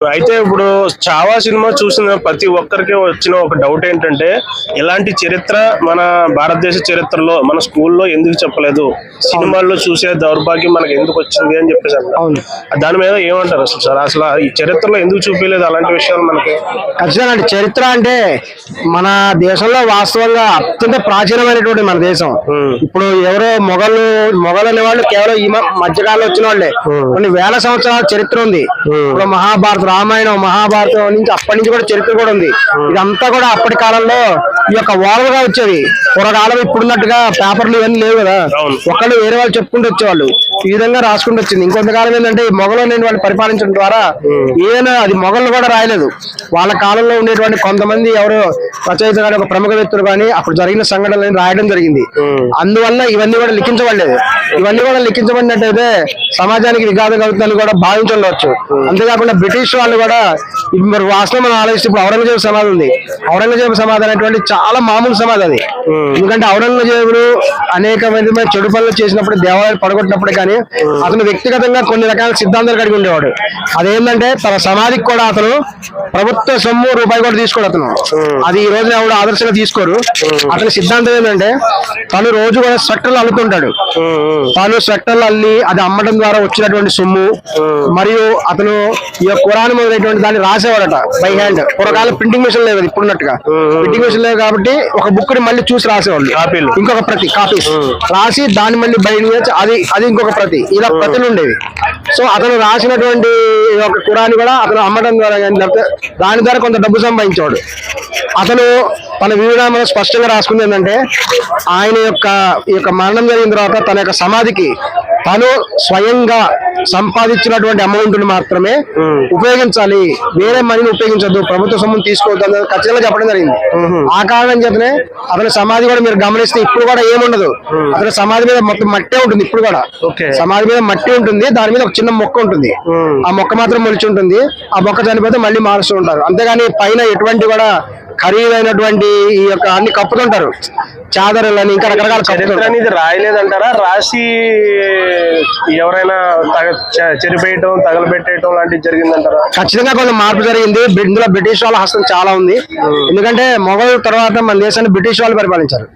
అయితే ఇప్పుడు చావా సినిమా చూసిన ప్రతి ఒక్కరికి వచ్చిన ఒక డౌట్ ఏంటంటే ఇలాంటి చరిత్ర మన భారతదేశ చరిత్రలో మన స్కూల్లో ఎందుకు చెప్పలేదు? సినిమాల్లో చూసే దౌర్భాగ్యం మనకి ఎందుకు వచ్చింది అని చెప్పేసి. అవును. దాని మీద ఏమంటారు అసలు సార్? అసలు ఈ చరిత్రలో ఎందుకు చూపించలేదు అలాంటి విషయాలు మనకి? ఖచ్చితంగా అంటే చరిత్ర అంటే మన దేశంలో వాస్తవంగా అత్యంత ప్రాచీనమైనటువంటి మన దేశం. ఇప్పుడు ఎవరో మొఘలు మొఘలు అనే వాళ్ళు కేవలం ఈ మధ్యకాలంలో వచ్చిన వాళ్ళే. కొన్ని వేల సంవత్సరాల చరిత్ర ఉంది. ఇప్పుడు మహాభారత రామాయణం మహాభారతం నుంచి అప్పటి నుంచి కూడా చరిత్ర కూడా ఉంది. ఇదంతా కూడా అప్పటి కాలంలో ఈ యొక్క ఓరలుగా వచ్చేది. పూర్వకాలం ఇప్పుడున్నట్టుగా పేపర్లు ఇవన్నీ లేవు కదా. ఒకళ్ళు వేరే వాళ్ళు చెప్పుకుంటూ వచ్చేవాళ్ళు. ఈ విధంగా రాసుకుంటూ వచ్చింది. ఇంకొంతకాలం ఏంటంటే ఈ మొఘలు అనే వాళ్ళు పరిపాలించడం ద్వారా ఏదైనా అది మొఘలు కూడా రాయలేదు. వాళ్ళ కాలంలో ఉండేటువంటి కొంతమంది ఎవరో రచయిత కానీ ఒక ప్రముఖ వ్యక్తులు కానీ అప్పుడు జరిగిన సంఘటనలను రాయడం జరిగింది. అందువల్ల ఇవన్నీ కూడా లిఖించబడలేదు. ఇవన్నీ కూడా లిఖించబడినట్టయితే సమాజానికి విఘాతం కలుగుతుందని కూడా భావించవచ్చు అంతేకాకుండా బ్రిటిష్ వాళ్ళు కూడా ఇప్పుడు మరి వాస్తవం మనం ఆలోచిస్తే ఇప్పుడు ఔరంగజేబు సమాధి ఉంది. ఔరంగజేబు సమాధి అనేటువంటి చాలా మామూలు సమాధి అది. ఎందుకంటే ఔరంగజేబుడు అనేక విధమైన చెడు పనులు చేసినప్పుడు దేవాలయాలు పడగొట్టినప్పుడు కానీ అతను వ్యక్తిగతంగా కొన్ని రకాల సిద్ధాంతాలు కలిగి ఉండేవాడు. అదేంటంటే తన సమాధికి కూడా అతను ప్రభుత్వ సొమ్ము రూపాయి కూడా తీసుకోడు అతను. అది రోజున ఎవడు ఆదర్శంగా తీసుకోరు. అతని సిద్ధాంతం ఏంటంటే తను రోజు కూడా స్వెట్టర్లు అల్లుతుంటాడు. తాను స్వెట్టర్లు అల్లి అది అమ్మడం ద్వారా వచ్చినటువంటి సొమ్ము మరియు అతను ఈ కురాన్ మొదలైనటువంటి దాన్ని రాసేవాడట బై హ్యాండ్ పూర్వకాలం ప్రింటింగ్ మిషన్ లేదు ఇప్పుడున్నట్టుగా. ప్రింటింగ్ మిషన్ లేదు కాబట్టి ఒక బుక్ని మళ్ళీ చూసి రాసేవాళ్ళు. ఇంకొక ప్రతి కాపీస్ రాసి దాన్ని మళ్ళీ బయట అది అది ఇంకొక ప్రతి. ఇలా ప్రతులు ఉండేవి. సో అతను రాసినటువంటి ఈ యొక్క కురాన్ కూడా అతను అమ్మడం ద్వారా కానీ దాని ద్వారా కొంత డబ్బు సంపాదించేవాడు. అతను తన వీరునామాలో స్పష్టంగా రాసుకుంది ఏంటంటే ఆయన యొక్క ఈ యొక్క మరణం జరిగిన తర్వాత తన యొక్క సమాధికి తను స్వయంగా సంపాదించినటువంటి అమౌంట్ని మాత్రమే ఉపయోగించాలి. వేరే మనీని ఉపయోగించొద్దు. ప్రభుత్వ సొమ్మును తీసుకోవద్దు ఖచ్చితంగా చెప్పడం జరిగింది. ఆ కారణం చేతనే అతని సమాధి కూడా మీరు గమనిస్తే ఇప్పుడు కూడా ఏముండదు. అతని సమాధి మీద మొత్తం మట్టే ఉంటుంది ఇప్పుడు కూడా. సమాధి మీద మట్టి ఉంటుంది. దాని మీద ఒక చిన్న మొక్క ఉంటుంది. ఆ మొక్క మాత్రం మొలిచి ఉంటుంది. ఆ మొక్క చనిపోతే మళ్ళీ మారుస్తూ ఉంటారు. అంతేగాని పైన ఎటువంటి కూడా ఖరీదైనటువంటి ఈ యొక్క అన్ని కప్పుతుంటారు. చాదరులని ఇంకా రకరకాల చరిత్ర అనేది రాయలేదంటారా? రాసి ఎవరైనా చెరిపేయటం తగలబెట్టేయటం లాంటివి జరిగిందంటారా? ఖచ్చితంగా కొంత మార్పు జరిగింది. ఇందులో బ్రిటిష్ వాళ్ళ హస్తం చాలా ఉంది. ఎందుకంటే మొఘల్ తర్వాత మన దేశాన్ని బ్రిటిష్ వాళ్ళు పరిపాలించారు.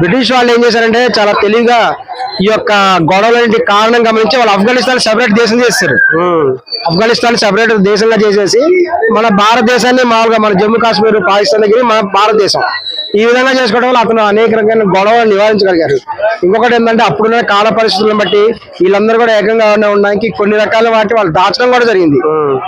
బ్రిటిష్ వాళ్ళు ఏం చేశారంటే చాలా తెలివిగా ఈ యొక్క గొడవలన్నింటి కారణం గమనించి వాళ్ళు ఆఫ్ఘనిస్తాన్ సెపరేట్ దేశం చేస్తారు ఆఫ్ఘనిస్తాన్ సెపరేట్ దేశంగా చేసేసి మన భారతదేశాన్ని మామూలుగా మన జమ్మూ కాశ్మీర్ పాకిస్తాన్ దగ్గర మన భారతదేశం. ఈ విధంగా చేసుకోవడం వల్ల అతను అనేక రకమైన గొడవలు నివారించగలిగారు. ఇంకొకటి ఏంటంటే అప్పుడున్న కాల పరిస్థితులను బట్టి వీళ్ళందరూ కూడా ఏకంగా ఉండడానికి కొన్ని రకాల వాటి వాళ్ళు దాచడం కూడా జరిగింది.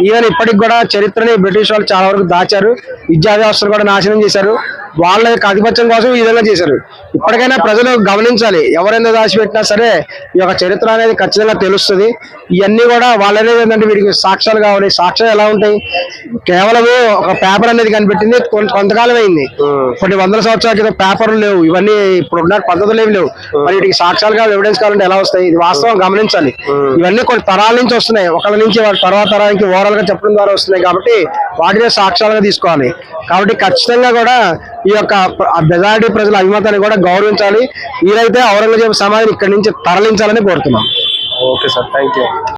ఈవెన్ ఇప్పటికి కూడా చరిత్రని బ్రిటిష్ వాళ్ళు చాలా వరకు దాచారు. విద్యా వ్యవస్థను కూడా నాశనం చేశారు. వాళ్ళ యొక్క ఆధిపత్యం కోసం ఈ విధంగా చేశారు. ఇప్పటికైనా ప్రజలు గమనించాలి. ఎవరైనా దాచిపెట్టినా సరే ఈ యొక్క చరిత్ర అనేది ఖచ్చితంగా తెలుస్తుంది. ఇవన్నీ కూడా వాళ్ళనేది ఏంటంటే వీటికి సాక్ష్యాలు కావాలి. సాక్ష్యాలు ఎలా ఉంటాయి? కేవలము ఒక పేపర్ అనేది కనిపెట్టింది. కొంత- కొంతకాలం అయింది. కొన్ని వందల సంవత్సరాల క్రితం పేపర్లు లేవు. ఇవన్నీ ఇప్పుడు ఉన్న పద్ధతులు ఏమి లేవు. మరి వీటికి సాక్ష్యాలు కావాలి ఎవిడెన్స్ కావాలంటే ఎలా వస్తాయి? ఇది వాస్తవం గమనించాలి. ఇవన్నీ కొన్ని తరాల నుంచి వస్తున్నాయి. ఒకళ్ళ నుంచి వాళ్ళ తర్వాత తరానికి ఓవరాల్గా చెప్పడం ద్వారా వస్తున్నాయి కాబట్టి వాటినే సాక్ష్యాలుగా తీసుకోవాలి. కాబట్టి ఖచ్చితంగా కూడా ఈ యొక్క మెజారిటీ ప్రజల అభిమతాన్ని కూడా గౌరవించాలి. వీరైతే ఔరంగజేబు సమాధిని ఇక్కడి నుంచి తరలించాలని కోరుతున్నాం. Okay sir thank you